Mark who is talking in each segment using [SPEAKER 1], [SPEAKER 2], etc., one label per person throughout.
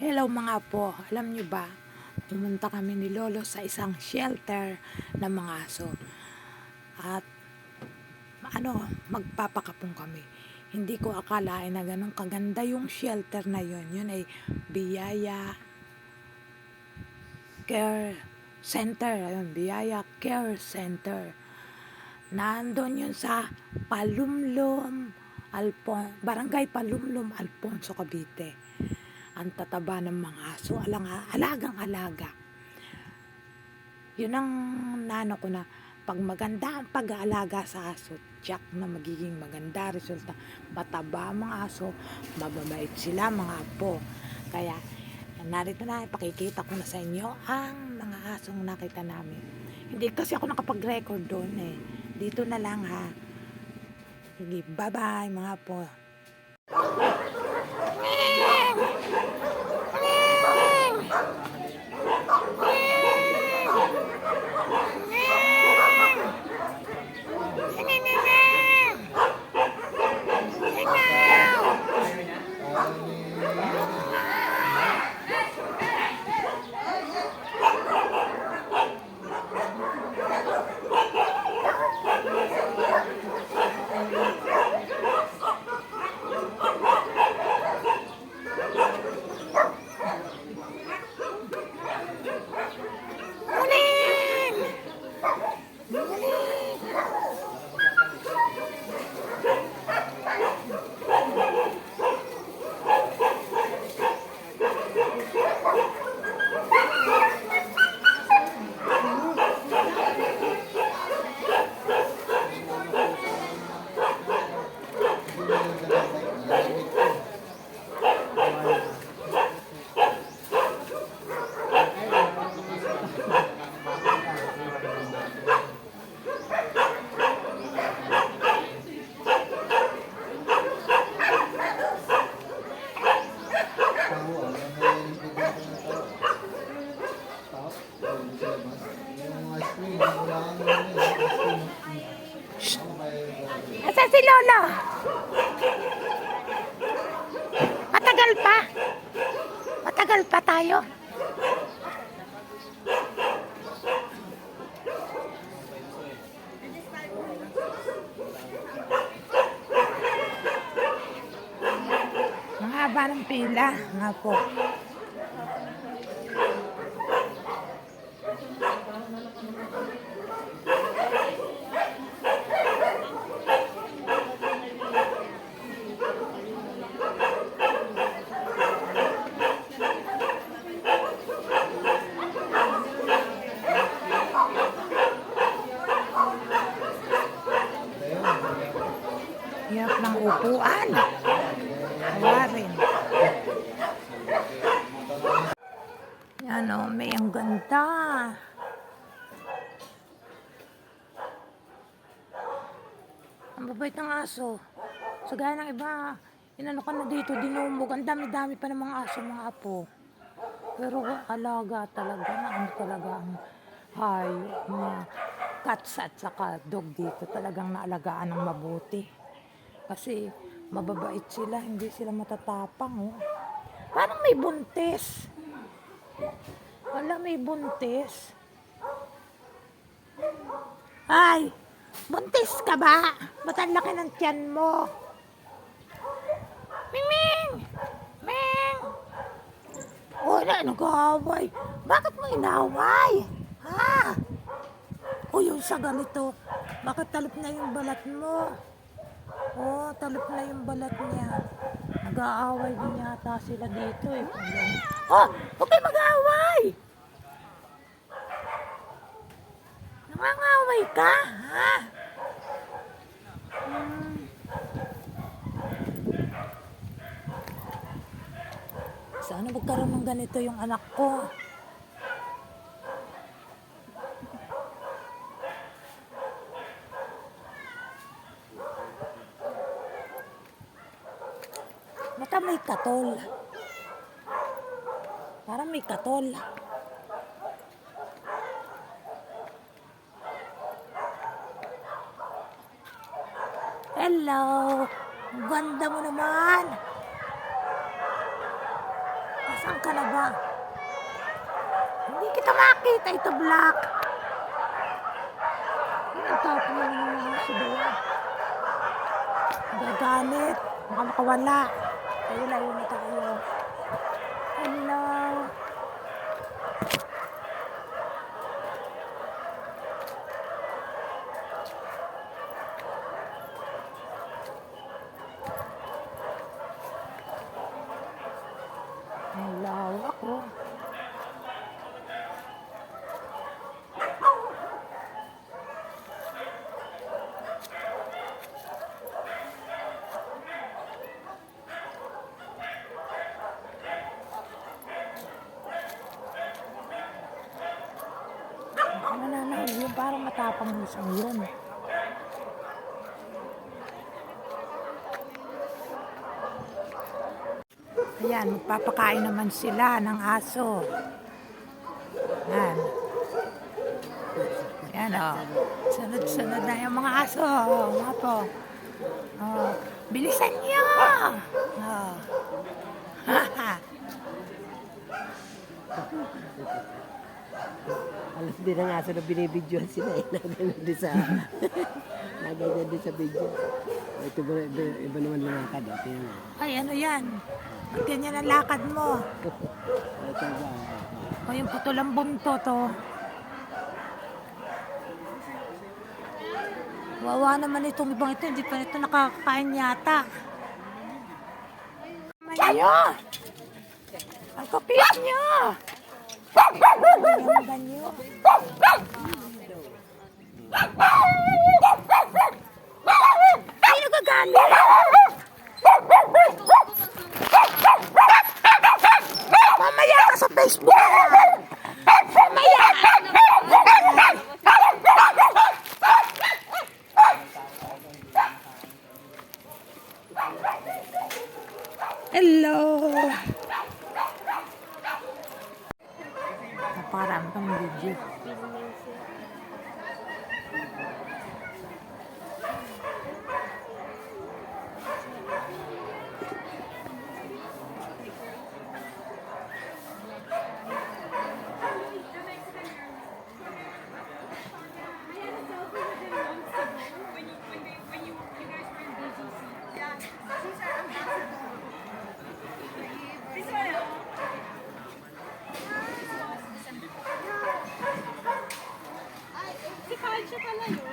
[SPEAKER 1] Hello mga po, alam nyo ba, pumunta kami ni Lolo sa isang shelter ng mga aso. At ano, magpapakapong kami. Hindi ko akalain na ganun kaganda yung shelter na yun. Yun ay Biyaya Care Center. Ayun, Biyaya Care Center. Nandun yun sa Palumlum, Alpon, Barangay Palumlum, Alfonso, Cavite. Ang tataba ng mga aso, alang, alagang alaga. Yun ang nano ko na pag maganda ang pag-aalaga sa aso, tiyak na magiging maganda resulta. Mataba ang mga aso, mababait sila mga apo. Kaya narito na, pakikita ko na sa inyo ang mga asong nakita namin. Hindi kasi ako nakapag-record doon eh. Dito na lang ha. Sige, bye-bye mga apo. Asa si Lolo? Matagal pa? Matagal pa tayo? Ang haba ng pila, nga po. Hirap ng upuan. Wala rin. Yan o, may ang ganda. Ang babait ng aso. So gaya ng iba, inano ka na dito, dinumog. Ang dami-dami pa ng mga aso, mga apo. Pero alaga talaga na ano talaga ang hayop mga cats at saka dog dito talagang naalagaan ng mabuti. Kasi mababait sila, hindi sila matatapang. Oh. Parang may buntis. Wala may buntis. Ay, buntis ka ba? Ba't ang laki ng tiyan mo? Ming! Ming! Wala, nag-aaway. Bakit mo inaaway? Ha? O yung sa ganito, bakit talip na yung balat mo? Talip na yung balat niya. Nag-aaway din yata sila dito eh. Oh, huwag kayo mag-aaway! Nangangaway ka, ha? Hmm. Sana magkaroon ng ganito yung anak ko. Baka may katol. Parang may katol. Hello! Ganda mo naman! Saan ka na ba? Hindi kita makita. Ito black. Ang tapo na naman aso doon. Gagalit. Baka makawala. Tayo layo na tayo. Hello. Ang lawak oh. Ano na na matapang musang yun. Ayan, magpapakain naman sila ng aso. Yan. Yan o. Sunod-sunod na yung mga aso. Mga po. Oh, bilisan niyo! Oh.
[SPEAKER 2] Alam din ang aso na binibidyohan sila eh. Nagano din sa... Nagano din sa video. Ito ba, iba, iba naman lumakad eh. Tingnan mo.
[SPEAKER 1] Ay, ano yan? Ba't ganyan ang lakad mo?
[SPEAKER 2] Ito ba?
[SPEAKER 1] O yung putol ang bunto to. Wawa naman itong ibang ito. Hindi pa ito nakakakain yata. Mayo! Ang kapit niyo! Sino gagalit? Mamaya ka sa Facebook. parah
[SPEAKER 3] kan menggigit pala yun.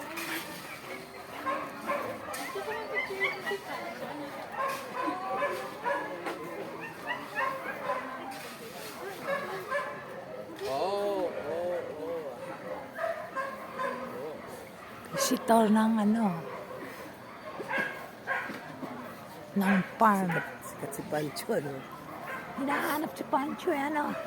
[SPEAKER 3] Ito ko yung picture ko si Kalsha.
[SPEAKER 1] Visitor ng ano, ng farm.
[SPEAKER 2] Sikat si Pancho, no?
[SPEAKER 1] Hinahanap si Pancho, eh, ano?